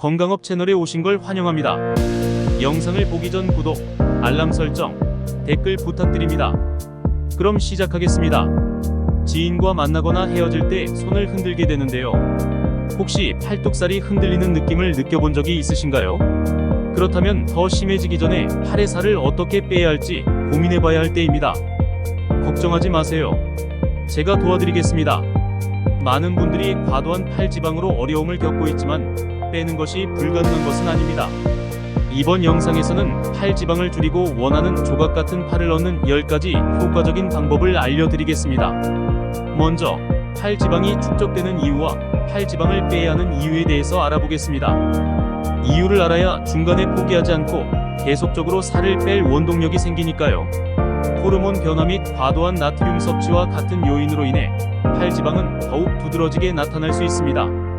건강업 채널에 오신 걸 환영합니다. 영상을 보기 전 구독, 알람 설정, 댓글 부탁드립니다. 그럼 시작하겠습니다. 지인과 만나거나 헤어질 때 손을 흔들게 되는데요. 혹시 팔뚝살이 흔들리는 느낌을 느껴본 적이 있으신가요? 그렇다면 더 심해지기 전에 팔의 살을 어떻게 빼야 할지 고민해봐야 할 때입니다. 걱정하지 마세요. 제가 도와드리겠습니다. 많은 분들이 과도한 팔 지방으로 어려움을 겪고 있지만 빼는 것이 불가능한 것은 아닙니다. 이번 영상에서는 팔 지방을 줄이고 원하는 조각 같은 팔을 얻는 10가지 효과적인 방법을 알려드리겠습니다. 먼저 팔 지방이 축적되는 이유와 팔 지방을 빼야 하는 이유에 대해서 알아보겠습니다. 이유를 알아야 중간에 포기하지 않고 계속적으로 살을 뺄 원동력이 생기니까요. 호르몬 변화 및 과도한 나트륨 섭취와 같은 요인으로 인해 팔 지방은 더욱 두드러지게 나타날 수 있습니다.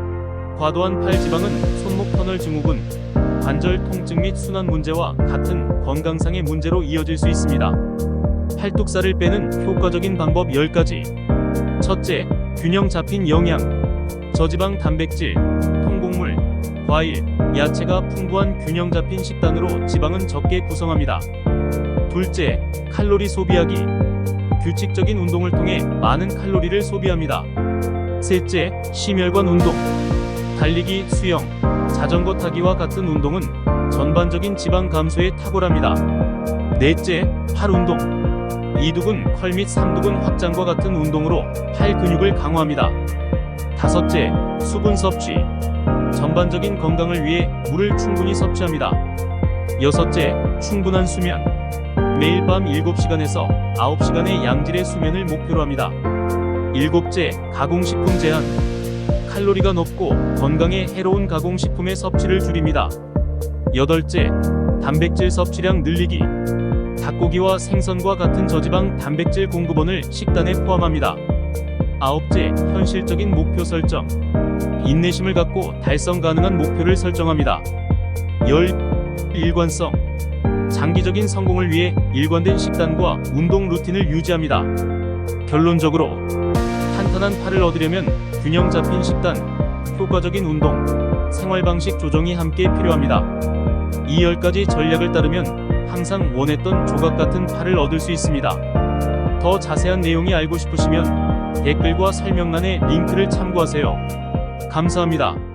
과도한 팔지방은 손목 터널 증후군, 관절 통증 및 순환 문제와 같은 건강상의 문제로 이어질 수 있습니다. 팔뚝살을 빼는 효과적인 방법 10가지. 첫째, 균형 잡힌 영양. 저지방 단백질, 통곡물, 과일, 야채가 풍부한 균형 잡힌 식단으로 지방은 적게 구성합니다. 둘째, 칼로리 소비하기. 규칙적인 운동을 통해 많은 칼로리를 소비합니다. 셋째, 심혈관 운동. 달리기, 수영, 자전거 타기와 같은 운동은 전반적인 지방 감소에 탁월합니다. 넷째, 팔 운동. 이두근, 컬 및 삼두근 확장과 같은 운동으로 팔 근육을 강화합니다. 다섯째, 수분 섭취. 전반적인 건강을 위해 물을 충분히 섭취합니다. 여섯째, 충분한 수면. 매일 밤 7시간에서 9시간의 양질의 수면을 목표로 합니다. 일곱째, 가공식품 제한. 칼로리가 높고 건강에 해로운 가공식품의 섭취를 줄입니다. 여덟째, 단백질 섭취량 늘리기. 닭고기와 생선과 같은 저지방 단백질 공급원을 식단에 포함합니다. 아홉째, 현실적인 목표 설정. 인내심을 갖고 달성 가능한 목표를 설정합니다. 열, 일관성. 장기적인 성공을 위해 일관된 식단과 운동 루틴을 유지합니다. 결론적으로 탄탄한 팔을 얻으려면 균형 잡힌 식단, 효과적인 운동, 생활 방식 조정이 함께 필요합니다. 이 10가지 전략을 따르면 항상 원했던 조각 같은 팔을 얻을 수 있습니다. 더 자세한 내용이 알고 싶으시면 댓글과 설명란에 링크를 참고하세요. 감사합니다.